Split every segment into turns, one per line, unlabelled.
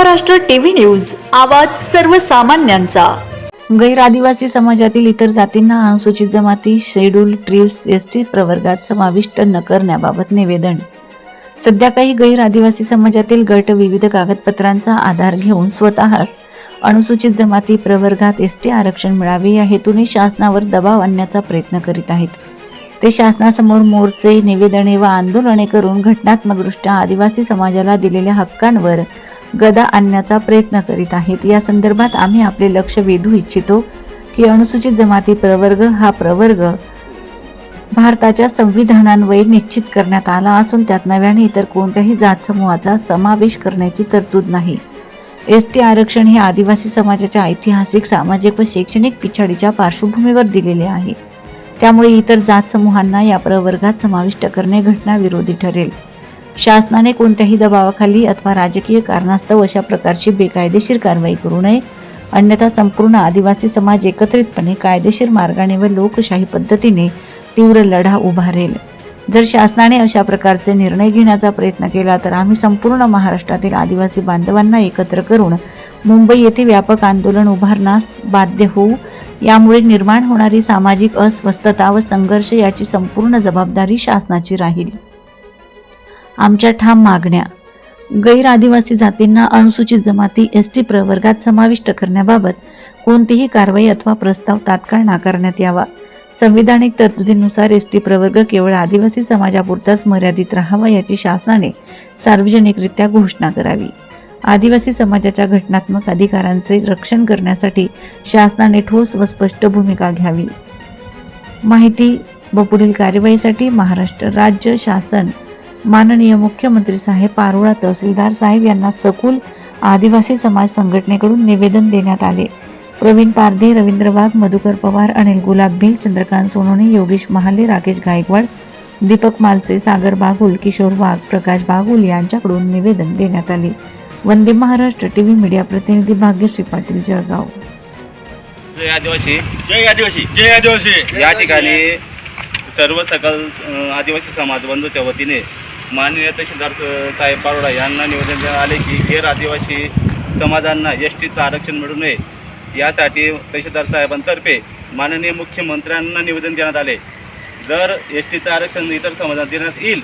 Maharashtra TV news आवाज सर्वसामान्यांचा.
गैर आदिवासी समाजातील इतर जातींना अनुसूचित जमाती शेड्यूल ट्रिप्स एस टी प्रवर्गात समाविष्ट न करण्याबाबत निवेदन. सध्या काही गैर आदिवासी समाजातील गट विविध कागदपत्रांचा आधार घेऊन स्वतःच अनुसूचित जमाती प्रवर्गात एस टी आरक्षण मिळावे या हेतूने शासनावर दबाव आणण्याचा प्रयत्न करीत आहेत. ते शासनासमोर मोर्चे निवेदने व आंदोलने करून घटनात्मकदृष्ट्या आदिवासी समाजाला दिलेल्या हक्कांवर गदा आणण्याचा प्रयत्न करीत आहेत. या संदर्भात आम्ही आपले लक्ष वेधू इच्छितो की अनुसूचित जमाती प्रवर्ग हा प्रवर्ग भारताच्या संविधानान्वये निश्चित करण्यात आला असून त्यात नव्याने इतर कोणत्याही जात समूहाचा समावेश करण्याची तरतूद नाही. एस टी आरक्षण हे आदिवासी समाजाच्या ऐतिहासिक सामाजिक व शैक्षणिक पिछाडीच्या पार्श्वभूमीवर दिलेले आहे. त्यामुळे इतर जात समूहांना या प्रवर्गात समाविष्ट करणे घटनाविरोधी ठरेल. शासनाने कोणत्याही दबावाखाली अथवा राजकीय कारणास्तव अशा प्रकारची बेकायदेशीर कारवाई करू नये. अन्यथा संपूर्ण आदिवासी समाज एकत्रितपणे कायदेशीर मार्गाने व लोकशाही पद्धतीने तीव्र लढा उभारेल जर शासनाने अशा प्रकारचे निर्णय घेण्याचा प्रयत्न केला तर आम्ही संपूर्ण महाराष्ट्रातील आदिवासी बांधवांना एकत्र करून मुंबई येथे व्यापक आंदोलन उभारण्यास बाध्य होऊ. यामुळे निर्माण होणारी सामाजिक अस्वस्थता व संघर्ष याची संपूर्ण जबाबदारी शासनाची राहील. आमच्या ठाम मागण्या. गैर आदिवासी जातींना अनुसूचित जमाती एस टी प्रवर्गात समाविष्ट करण्याबाबत कोणतीही कारवाई अथवा प्रस्ताव तात्काळ नाकारण्यात यावा. संविधानिक तरतुदीनुसार एस टी प्रवर्ग केवळ आदिवासी समाजापुरताच मर्यादित राहावा याची शासनाने सार्वजनिकरित्या घोषणा करावी. आदिवासी समाजाच्या घटनात्मक अधिकारांचे रक्षण करण्यासाठी शासनाने ठोस व स्पष्ट भूमिका घ्यावी. माहिती व पुढील कार्यवाहीसाठी महाराष्ट्र राज्य शासन. माननीय मुख्यमंत्री साहेब पारोळा तहसीलदार साहेब यांना सकुल आदिवासी समाज संघटनेकडून निवेदन देण्यात आले. प्रवीण पारधे रवींद्र वाघ मधुकर पवार अनिल गुलाब भिल चंद्रकांत सोनवणे योगेश महाले राकेश गायकवाड दीपक मालचे सागर बागुल किशोर वाघ प्रकाश बागुल यांच्याकडून निवेदन देण्यात आले. वंदे महाराष्ट्र टीव्ही मीडिया प्रतिनिधी भाग्यश्री पाटील जळगाव.
जय आदिवासी.
जय आदिवासी. जय आदिवासी.
या ठिकाणी सर्व सकल आदिवासी समाज बंधूच्या वतीने माननीय तहसीलदार साहेब पारोडा यांना निवेदन देण्यात आले की गैर आदिवासी समाजांना एस टीचं आरक्षण मिळू नये. यासाठी तहसीलदार साहेबांतर्फे माननीय मुख्यमंत्र्यांना निवेदन देण्यात आले. जर एस टीचं आरक्षण इतर समाजात देण्यात येईल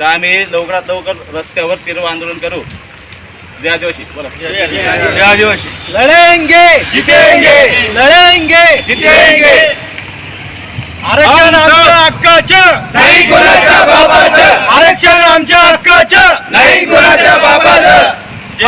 तर आम्ही लवकरात लवकर रस्त्यावर तीव्र आंदोलन करू. जय आदिवासी. बोला.
जय आदिवासी.
लढेंगे.
जितेंगे.
लढेंगे.
जितेंगे. आरक्षण
नाही कोणाच्या बाबाचं
आरक्षण आमच्या हक्काचं
नाही कोणाच्या बाबाचं